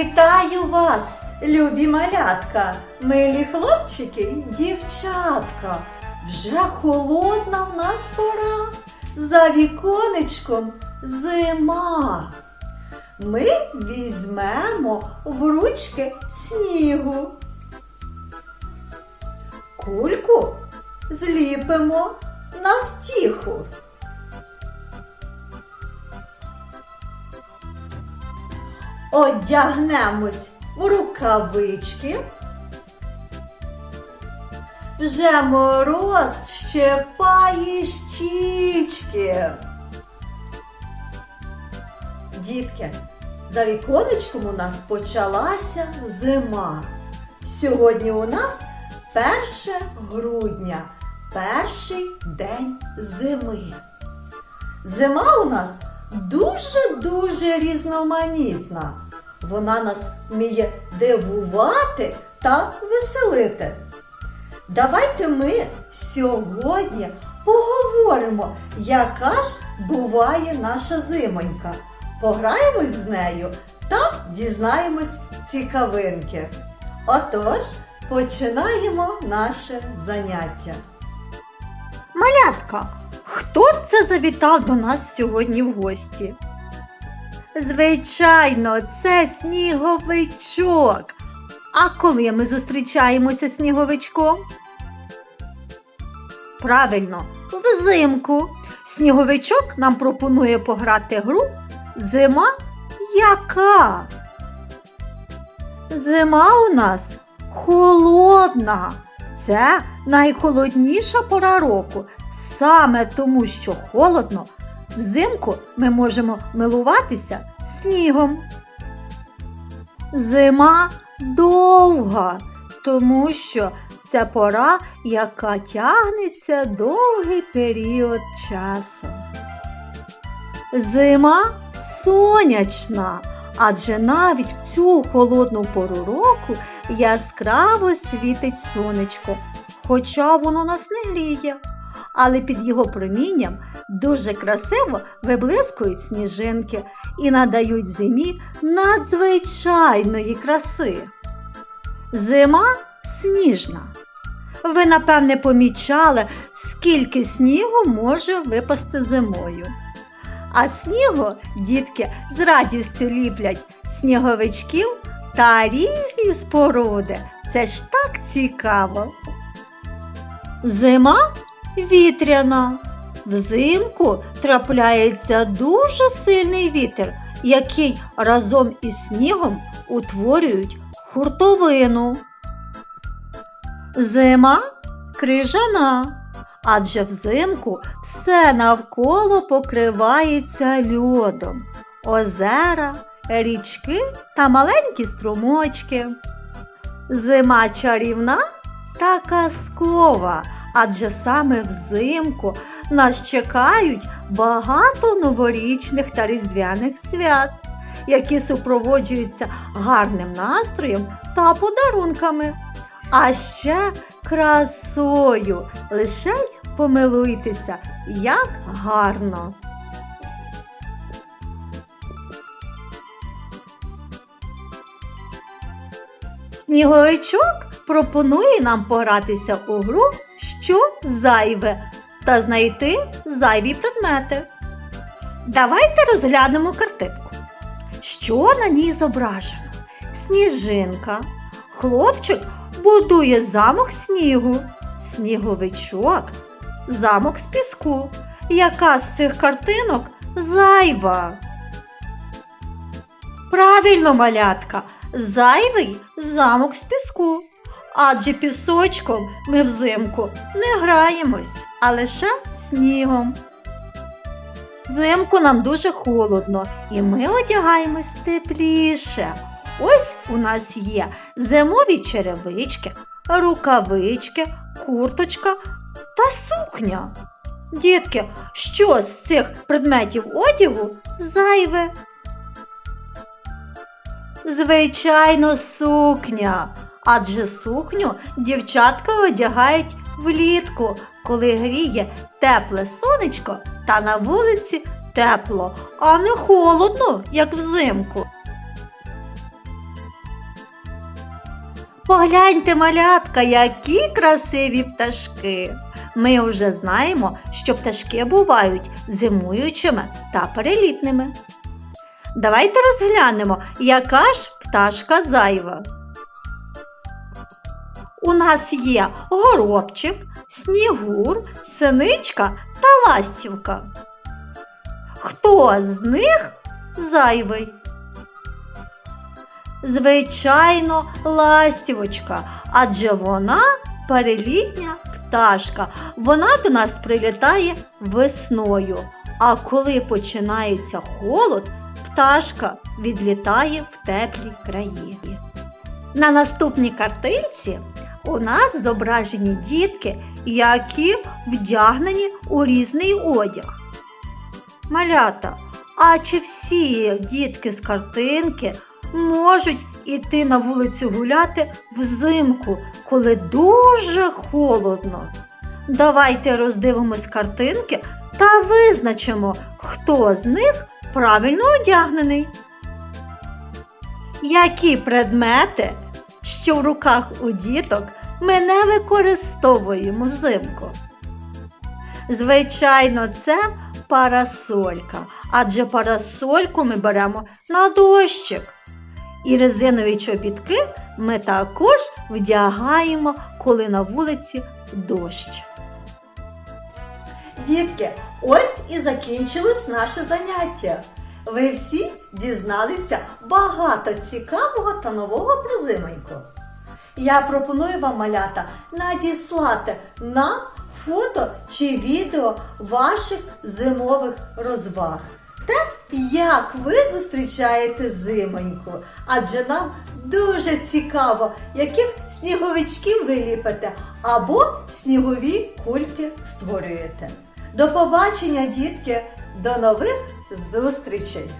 Вітаю вас, любі малятка, милі хлопчики й дівчатка. Вже холодна в нас пора, за віконечком зима. Ми візьмемо в ручки снігу. Кульку зліпимо на втіху. Одягнемось в рукавички. Вже мороз щепає щічки. Дітки, за віконечком у нас почалася зима. Сьогодні у нас 1 грудня, перший день зими. Зима у нас дуже-дуже різноманітна. Вона нас вміє дивувати та веселити. Давайте ми сьогодні поговоримо, яка ж буває наша зимонька. Пограємось з нею та дізнаємось цікавинки. Отож, починаємо наше заняття. Малятка, хто це завітав до нас сьогодні в гості? Звичайно, це сніговичок. А коли ми зустрічаємося з сніговичком? Правильно, взимку. Сніговичок нам пропонує пограти гру Зима яка? Зима у нас холодна. Це найхолодніша пора року. Саме тому, що холодно, взимку ми можемо милуватися снігом. Зима довга, тому що це пора, яка тягнеться довгий період часу. Зима сонячна, адже навіть в цю холодну пору року яскраво світить сонечко, хоча воно нас не гріє, але під його промінням дуже красиво виблискують сніжинки і надають зимі надзвичайної краси. Зима сніжна. Ви, напевне, помічали, скільки снігу може випасти зимою. А снігу дітки з радістю ліплять сніговичків та різні споруди. Це ж так цікаво. Зима вітряна. Взимку трапляється дуже сильний вітер, який разом із снігом утворюють хуртовину. Зима крижана, адже взимку все навколо покривається льодом, озера, річки та маленькі струмочки. Зима чарівна та казкова, адже саме взимку нас чекають багато новорічних та різдвяних свят, які супроводжуються гарним настроєм та подарунками. А ще красою. Лише помилуйтеся, як гарно. Сніговичок пропонує нам погратися у гру що зайве та знайти зайві предмети. Давайте розглянемо картинку. Що на ній зображено? Сніжинка. Хлопчик будує замок снігу, сніговичок, замок з піску. Яка з цих картинок зайва? Правильно, малятка, зайвий замок з піску. Адже пісочком ми взимку не граємось, а лише снігом. Взимку нам дуже холодно, і ми одягаємось тепліше. Ось у нас є зимові черевички, рукавички, курточка та сукня. Дітки, що з цих предметів одягу зайве? Звичайно, сукня. Адже сукню дівчатка одягають влітку, коли гріє тепле сонечко та на вулиці тепло, а не холодно, як взимку. Погляньте, малятка, які красиві пташки. Ми вже знаємо, що пташки бувають зимуючими та перелітними. Давайте розглянемо, яка ж пташка зайва. У нас є горобчик, снігур, синичка та ластівка. Хто з них зайвий? Звичайно, ластівочка, адже вона перелітня пташка. Вона до нас прилітає весною. А коли починається холод, пташка відлітає в теплі краї. На наступній картинці у нас зображені дітки, які вдягнені у різний одяг. Малята, а чи всі дітки з картинки можуть іти на вулицю гуляти взимку, коли дуже холодно? Давайте роздивимось картинки та визначимо, хто з них правильно одягнений. Які предмети, що в руках у діток, ми не використовуємо взимку? Звичайно, це парасолька, адже парасольку ми беремо на дощик. І резинові чобітки ми також вдягаємо, коли на вулиці дощ. Дітки, ось і закінчилось наше заняття. Ви всі дізналися багато цікавого та нового про зимоньку. Я пропоную вам, малята, надіслати нам фото чи відео ваших зимових розваг. Та як ви зустрічаєте зимоньку? Адже нам дуже цікаво, яких сніговичків ви ліпите або снігові кульки створюєте. До побачення, дітки! До нових зустрічей!